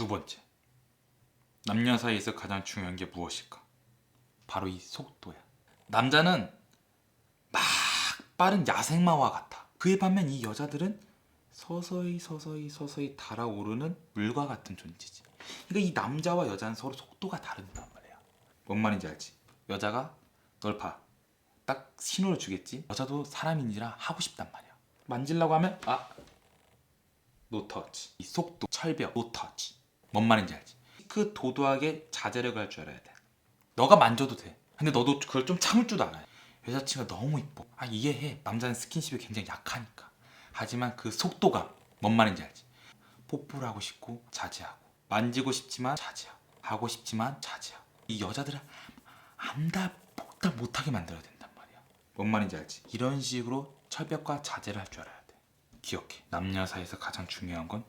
두 번째. 남녀 사이에서 가장 중요한 게 무엇일까? 바로 이 속도야. 남자는 막 빠른 야생마와 같아. 그에 반면 이 여자들은 서서히 서서히 서서히 달아오르는 물과 같은 존재지. 그러니까 이 남자와 여자는 서로 속도가 다르단 말이야. 뭔 말인지 알지? 여자가 널 봐. 딱 신호를 주겠지. 여자도 사람인지라 하고 싶단 말이야. 만지려고 하면 아, 노 터치. 이 속도, 철벽, 노 터치. 뭔 말인지 알지? 그 도도하게 자제를 갈줄 알아야 돼. 너가 만져도 돼. 근데 너도 그걸 좀 참을 줄도 알아야 돼. 여자친구가 너무 이뻐. 아 이해해. 남자는 스킨십이 굉장히 약하니까. 하지만 그 속도감, 뭔 말인지 알지? 뽀뽀를 하고 싶고 자제하고 만지고 싶지만 자제하고 하고 싶지만 자제하고 이 여자들을 암다 폭다 못하게 만들어야 된단 말이야. 뭔 말인지 알지? 이런 식으로 철벽과 자제를 할 줄 알아야 돼. 기억해. 남녀 사이에서 가장 중요한 건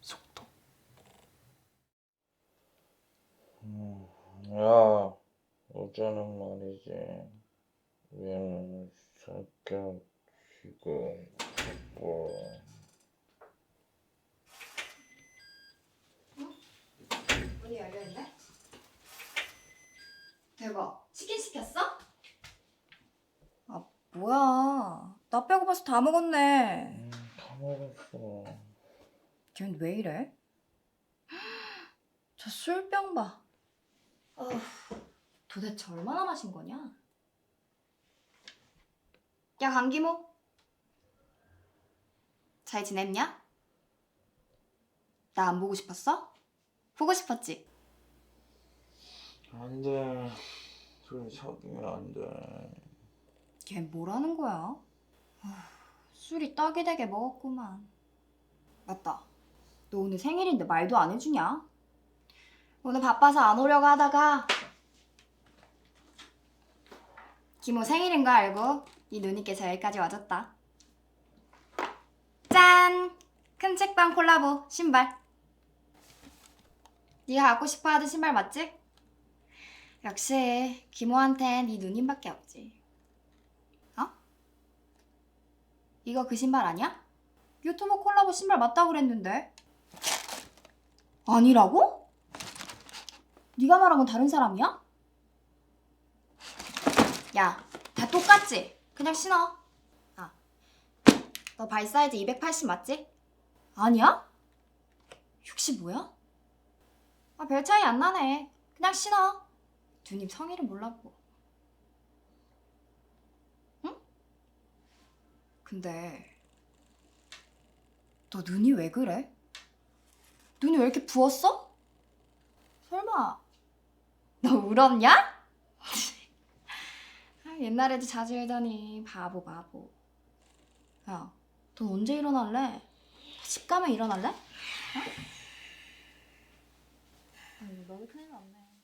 속도. 야, 어제는 말이지. 얘는 성격 지금 뭐 문이 열려있네? 대박. 치킨 시켰어? 아, 뭐야. 나 빼고 벌써 다 먹었네. 음, 다 먹었어. 쟤는 왜 이래? 저 술병 봐. 어, 도대체 얼마나 마신 거냐? 야, 강기모. 잘 지냈냐? 나 안 보고 싶었어? 보고 싶었지? 안 돼. 둘이 사귀면 안 돼. 걔 뭐라는 거야? 아, 술이 떡이 되게 먹었구만. 맞다. 너 오늘 생일인데 말도 안 해주냐? 오늘 바빠서 안 오려고 하다가 기모 생일인 거 알고 네 누님께서 여기까지 와줬다. 짠! 큰 책방 콜라보 신발. 네가 갖고 싶어 하던 신발 맞지? 역시 기모한텐 네 누님밖에 없지. 이거 그 신발 아니야? 유튜브 콜라보 신발 맞다고 그랬는데 아니라고? 네가 말한 건 다른 사람이야? 야, 다 똑같지? 그냥 신어 아, 너 발 사이즈 280 맞지? 아니야? 60 뭐야? 아, 별 차이 안 나네 그냥 신어 누님 성의를 몰라고 근데 너 눈이 왜 그래? 눈이 왜 이렇게 부었어? 설마 너 울었냐? 아, 옛날에도 자주 울더니 바보 바보 야, 너 언제 일어날래? 집 가면 일어날래? 어? 아유, 너무 큰일 났네